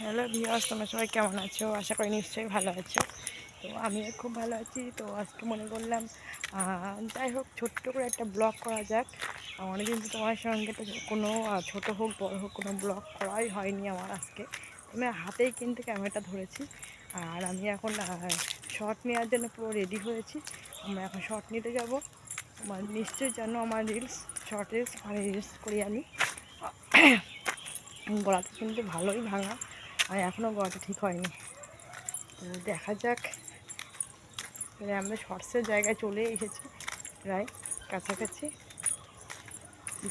Hello viewers তোমরা সবাই কেমন আছো? আশা করি নিশ্চয়ই ভালো আছো। তো আমি খুব ভালো আছি। তো আজকে মনে করলাম যাই হোক, ছোট্ট করে একটা ব্লগ করা যাক। অনেকদিন তো তোমার সঙ্গে তো কোনো ছোটো হোক, বড় হোক, কোনো ব্লগ করাই হয়নি আমার আজকে। আমি হাতেই কিন্তু ক্যামেরাটা ধরেছি। আর আমি এখন শর্ট নেওয়ার জন্য পুরো রেডি হয়েছি। আমরা এখন শর্ট নিতে যাব। আমার নিশ্চয়ই জানো আমার রিলস শর্ট রিলস মানে রিলস করি আমি। গলাটা কিন্তু ভালোই ভাঙা। আর এখনও গলাটা ঠিক হয়নি। দেখা যাক। এবারে আমরা শর্টসের জায়গায় চলে এসেছি, প্রায় কাছাকাছি।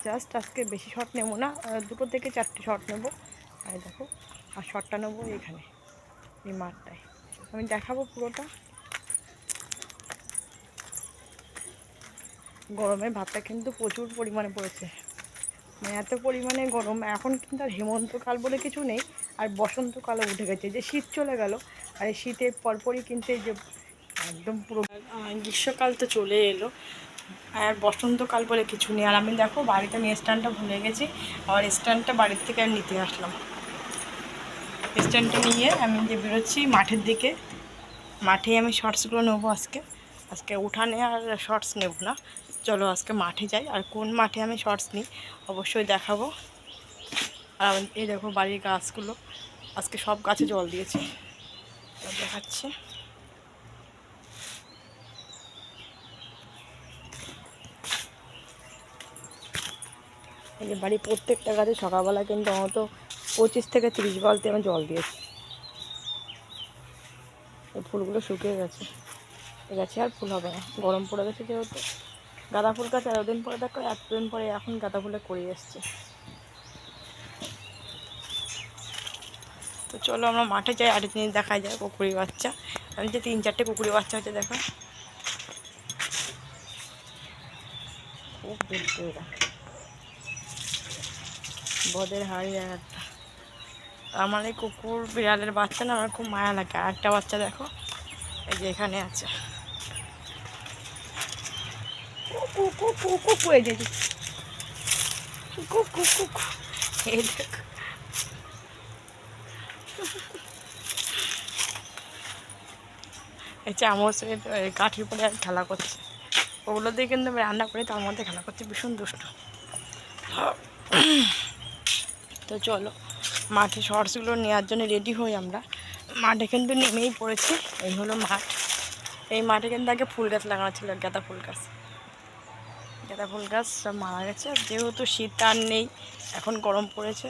জাস্ট আজকে বেশি শর্ট নেব না দুটো থেকে চারটে শট নেব। আর দেখো, আর শটটা নেব এখানে, এই মাঠটায়। আমি দেখাবো পুরোটা। গরমের ভাবটা কিন্তু প্রচুর পরিমাণে পড়েছে। মানে এত পরিমাণে গরম, এখন কিন্তু আর হেমন্তকাল বলে কিছু নেই, আর বসন্তকালও উঠে গেছে যে শীত চলে গেল, আর এই শীতের পরপরই কিন্তু এই যে একদম পুরো গ্রীষ্মকাল তো চলে এলো, আর বসন্তকাল বলে কিছু নেই, আর আমি দেখো বাড়িতে আমি স্ট্যান্ডটা ভুলে গেছি আর স্ট্যান্ডটা বাড়ির থেকে আর নিতে আসলাম। স্ট্যান্ডটা নিয়ে আমি যে বেরোচ্ছি মাঠের দিকে মাঠে আমি শর্টসগুলো নেব আজকে আজকে উঠানে আর শর্টস নেব না চলো আজকে মাঠে যাই, আর কোন মাঠে আমি শর্টস নিই অবশ্যই দেখাবো। আর এই দেখো বাড়ির গাছগুলো, আজকে সব গাছে জল দিয়েছি। দেখাচ্ছে। এই যে বাড়ির প্রত্যেকটা গাছে সকালবেলা কিন্তু আমার তো পঁচিশ থেকে তিরিশ বালতি আমি জল দিয়েছি। এই ফুলগুলো শুকিয়ে গেছে। এ গাছে আর ফুল হবে না, গরম পড়ে গেছে যেহেতু। গাঁদা ফুল গাছ এতদিন পরে দেখো, এতদিন পরে এখন গাঁদা ফুলে করে এসছে। তো চলো আমরা মাঠে যাই, আর জিনিস দেখা যায় কুকুরি বাচ্চা। আমি যে তিন চারটে কুকুরি বাচ্চা হচ্ছে, দেখো। খুব দুধ এরা বদের হাড়ি একটা। আমার এই কুকুর বিড়ালের বাচ্চা না, আমার খুব মায়া লাগে। আর একটা বাচ্চা দেখো, এই যে এখানে আছে। কুকু কুকু কুকু এই যে। কুকু কুকু এই দেখো এই চামচের এই কাঠির পরে আর খেলা করছে। ওগুলো দিয়ে কিন্তু রান্না করি, তার মধ্যে খেলা করছে, ভীষণ দুষ্ট। তো চলো, মাঠে শর্টসগুলো নেওয়ার জন্য রেডি হই আমরা। মাঠে কিন্তু নেমেই পড়েছি, এই হলো মাঠ। এই মাঠে কিন্তু আগে ফুল গাছ লাগানো ছিল গাঁদা ফুল গাছ। গাঁদা ফুল গাছ সব মারা গেছে। যেহেতু শীত আর নেই, এখন গরম পড়েছে।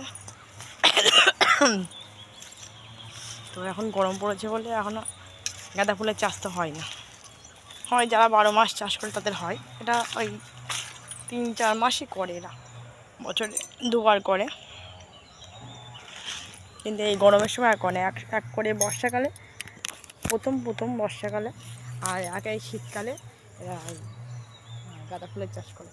তো এখন গরম পড়েছে বলে এখনও গাঁদা ফুলের চাষ তো হয় না হয় যারা বারো মাস চাষ করে তাদের হয়। এটা ওই তিন, চার মাসই করে এরা। বছরে দুবার করে। কিন্তু এই গরমের সময় আর করে এক এক করে বর্ষাকালে, প্রথম প্রথম বর্ষাকালে আর এক এই শীতকালে এরা গাঁদা ফুলের চাষ করে।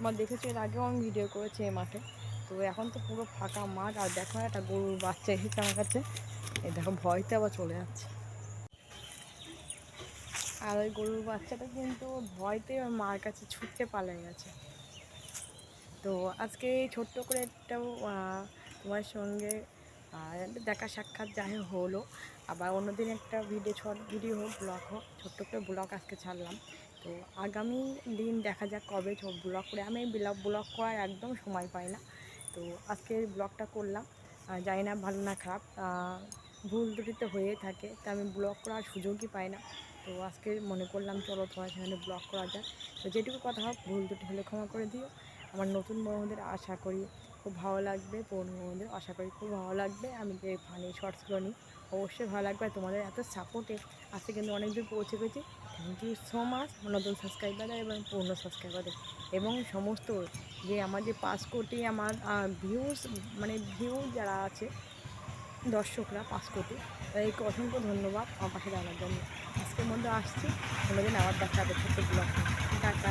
আমার দেখেছি, এর আগেও আমি ভিডিও করেছি এই মাঠে। তো এখন তো পুরো ফাঁকা মাঠ, আর দেখো একটা গরুর বাচ্চা এসেছে আমার কাছে। এই দেখো, ভয়তে আবার চলে যাচ্ছে। আর ওই গরুর বাচ্চাটা কিন্তু ভয়তে মার কাছে ছুটতে পালিয়ে গেছে। তো আজকে এই ছোট্ট করে একটা তোমার সঙ্গে দেখা সাক্ষাৎ যাই হলো। আবার অন্যদিন একটা ভিডিও শর্ট ভিডিও হোক ব্লগ হোক, ছোট্ট করে ব্লগ আজকে ছাড়লাম। তো আগামী দিন দেখা যাক কবে ব্লগ করে। আমি ব্লগ ব্লগ করার একদম সময় পাই না। তো আজকে ব্লগটা করলাম। জানি না ভালো না খারাপ। ভুল ত্রুটি তো হয়েই থাকে, তা আমি ব্লগ করার সুযোগই পাই না। তো আজকে মনে করলাম, চলো তোমার সেখানে ব্লগ করা যাক। তো যেটুকু কথা হোক, ভুল দুটি হলে ক্ষমা করে দিও। আমার নতুন বন্ধুদের আশা করি খুব ভালো লাগবে, পুরনো বন্ধুদের আশা করি খুব ভালো লাগবে। আমি যে ফানি শর্টসগুলো নিই, অবশ্যই ভালো লাগবে। তোমাদের এত সাপোর্টে আজকে কিন্তু অনেক দূর পৌঁছে গেছি। থ্যাংক ইউ সো মাচ নতুন সাবস্ক্রাইবারদের এবং পুরনো সাবস্ক্রাইবারদের এবং সমস্ত যে আমার যে পাঁচ কোটি আমার ভিউজ মানে ভিউ যারা আছে, দর্শকরা পাঁচ কোটি, তাদেরকে অসংখ্য ধন্যবাদ আমার পাশে দাঁড়ানোর জন্য। আজকের মধ্যে আসছি কোনোদিন আবার দেখা হবে ছোট্ট ব্লগ টাটা।